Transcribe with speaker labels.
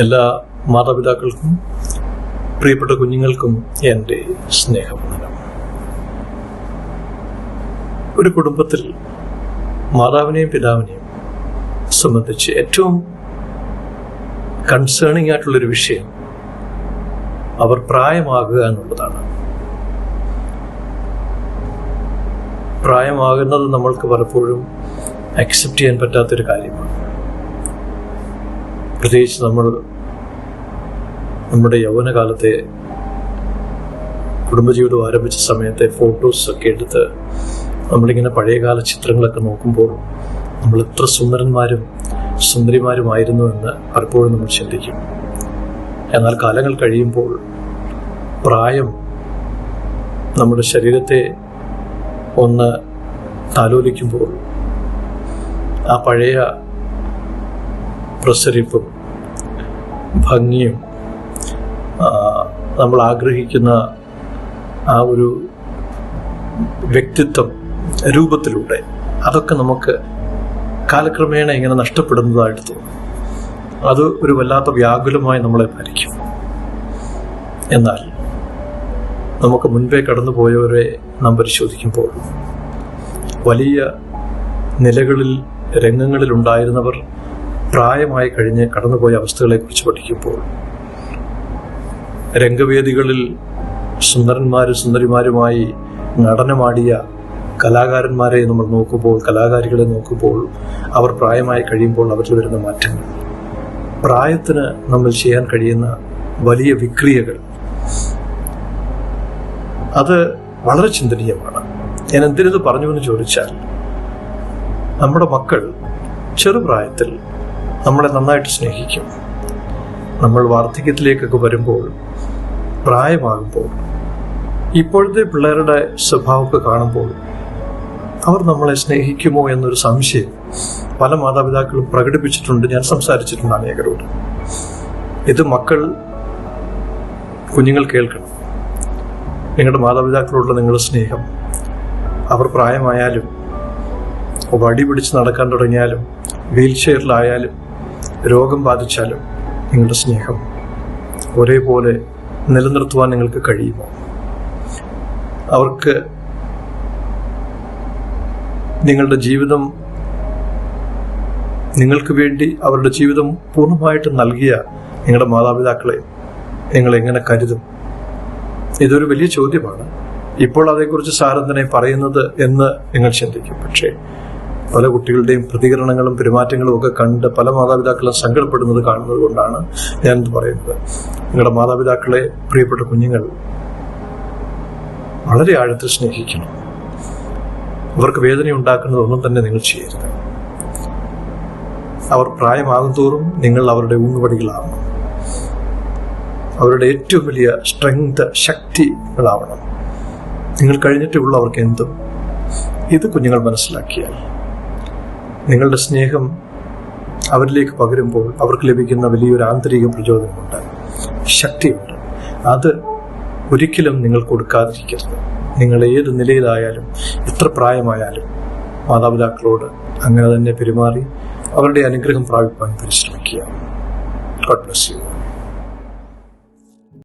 Speaker 1: എല്ലാ മാതാപിതാക്കൾക്കും പ്രിയപ്പെട്ട കുഞ്ഞുങ്ങൾക്കും എന്റെ സ്നേഹവന്ദനം. ഒരു കുടുംബത്തിൽ മാതാവിനെയും പിതാവിനെയും സംബന്ധിച്ച് ഏറ്റവും കൺസേണിംഗ് ആയിട്ടുള്ളൊരു വിഷയം അവർ പ്രായമാകുക എന്നുള്ളതാണ്. പ്രായമാകുന്നത് നമ്മൾക്ക് പലപ്പോഴും അക്സെപ്റ്റ് ചെയ്യാൻ പറ്റാത്തൊരു കാര്യമാണ്. പ്രത്യേകിച്ച് നമ്മൾ നമ്മുടെ യൗവനകാലത്തെ കുടുംബജീവിതം ആരംഭിച്ച സമയത്തെ ഫോട്ടോസ് ഒക്കെ എടുത്ത് നമ്മളിങ്ങനെ പഴയകാല ചിത്രങ്ങളൊക്കെ നോക്കുമ്പോൾ നമ്മൾ എത്ര സുന്ദരന്മാരും സുന്ദരിമാരുമായിരുന്നു എന്ന് പലപ്പോഴും നമ്മൾ ചിന്തിക്കും. എന്നാൽ കാലങ്ങൾ കഴിയുമ്പോൾ പ്രായം നമ്മുടെ ശരീരത്തെ ഒന്ന് താലോലിക്കുമ്പോൾ ആ പഴയ പ്രസരിപ്പും ഭംഗിയും നമ്മൾ ആഗ്രഹിക്കുന്ന ആ ഒരു വ്യക്തിത്വം രൂപത്തിലൂടെ അതൊക്കെ നമുക്ക് കാലക്രമേണ ഇങ്ങനെ നഷ്ടപ്പെടുന്നതായിട്ട് തോന്നും. അത് ഒരു വല്ലാത്ത വ്യാകുലമായി നമ്മളെ ഭരിക്കും. എന്നാൽ നമുക്ക് മുൻപേ കടന്നുപോയവരെ നാം പരിശോധിക്കുമ്പോൾ വലിയ നിലകളിൽ രംഗങ്ങളിൽ ഉണ്ടായിരുന്നവർ പ്രായമായി കഴിഞ്ഞ് കടന്നുപോയ അവസ്ഥകളെ കുറിച്ച് പഠിക്കുമ്പോൾ രംഗവേദികളിൽ സുന്ദരന്മാരും സുന്ദരിമാരുമായി നടനമാടിയ കലാകാരന്മാരെ നമ്മൾ നോക്കുമ്പോൾ കലാകാരികളെ നോക്കുമ്പോൾ അവർ പ്രായമായി കഴിയുമ്പോൾ അവരിൽ വരുന്ന മാറ്റങ്ങൾ. പ്രായത്തിന് നമ്മൾ ചെയ്യാൻ കഴിയുന്ന വലിയ വിക്രിയകൾ. അത് വളരെ ചിന്തനീയമാണ്. ഞാൻ എന്തിനത് പറഞ്ഞു എന്ന് ചോദിച്ചാൽ നമ്മുടെ മക്കൾ ചെറുപ്രായത്തിൽ നമ്മളെ നന്നായിട്ട് സ്നേഹിക്കും. നമ്മൾ വാർദ്ധക്യത്തിലേക്കൊക്കെ വരുമ്പോൾ പ്രായമാകുമ്പോൾ ഇപ്പോഴത്തെ പിള്ളേരുടെ സ്വഭാവമൊക്കെ കാണുമ്പോൾ അവർ നമ്മളെ സ്നേഹിക്കുമോ എന്നൊരു സംശയം പല മാതാപിതാക്കളും പ്രകടിപ്പിച്ചിട്ടുണ്ട്. ഞാൻ സംസാരിച്ചിട്ടുണ്ട് അനേകരോട്. ഇത് മക്കൾ കുഞ്ഞുങ്ങൾ കേൾക്കണം. നിങ്ങളുടെ മാതാപിതാക്കളോടുള്ള നിങ്ങളുടെ സ്നേഹം. അവർ പ്രായമായാലും വടി പിടിച്ച് നടക്കാൻ തുടങ്ങിയാലും വീൽ ചെയറിലായാലും രോഗം ബാധിച്ചാലും നിങ്ങളുടെ സ്നേഹം ഒരേപോലെ നിലനിർത്തുവാൻ നിങ്ങൾക്ക് കഴിയുമോ? അവർക്ക് നിങ്ങളുടെ ജീവിതം നിങ്ങൾക്ക് വേണ്ടി അവരുടെ ജീവിതം പൂർണമായിട്ട് നൽകിയ നിങ്ങളുടെ മാതാപിതാക്കളെ നിങ്ങൾ എങ്ങനെ കരുതും? ഇതൊരു വലിയ ചോദ്യമാണ്. ഇപ്പോൾ അതേക്കുറിച്ച് സാരന്തനെ പറയുന്നത് എന്ന് നിങ്ങൾ ചിന്തിക്കും. പക്ഷേ പല കുട്ടികളുടെയും പ്രതികരണങ്ങളും പെരുമാറ്റങ്ങളും ഒക്കെ കണ്ട് പല മാതാപിതാക്കളും സങ്കടപ്പെടുന്നത് കാണുന്നത് കൊണ്ടാണ് ഞാനിത് പറയുന്നത്. നിങ്ങളുടെ മാതാപിതാക്കളെ പ്രിയപ്പെട്ട കുഞ്ഞുങ്ങൾ വളരെ ആഴത്തിൽ സ്നേഹിക്കണം. അവർക്ക് വേദന ഉണ്ടാക്കുന്നതൊന്നും തന്നെ നിങ്ങൾ ചെയ്യരുത്. അവർ പ്രായമാകും തോറും നിങ്ങൾ അവരുടെ ഊന്നുപടികളാവണം. അവരുടെ ഏറ്റവും വലിയ സ്ട്രെങ്ത് ശക്തികളാവണം നിങ്ങൾ കഴിഞ്ഞിട്ടേ ഉള്ളൂ അവർക്ക് എന്തും. ഇത് കുഞ്ഞുങ്ങൾ മനസ്സിലാക്കിയാൽ. നിങ്ങളുടെ സ്നേഹം അവരിലേക്ക് പകരുമ്പോൾ അവർക്ക് ലഭിക്കുന്ന വലിയൊരു ആന്തരിക പ്രചോദനമുണ്ട്. ശക്തിയുണ്ട്. അത് ഒരിക്കലും നിങ്ങൾ കൊടുക്കാതിരിക്കരുത്. നിങ്ങൾ ഏത് നിലയിലായാലും എത്ര പ്രായമായാലും മാതാപിതാക്കളോട് അങ്ങനെ തന്നെ പെരുമാറി അവരുടെ അനുഗ്രഹം പ്രാപിപ്പാൻ പരിശ്രമിക്കുക. God bless you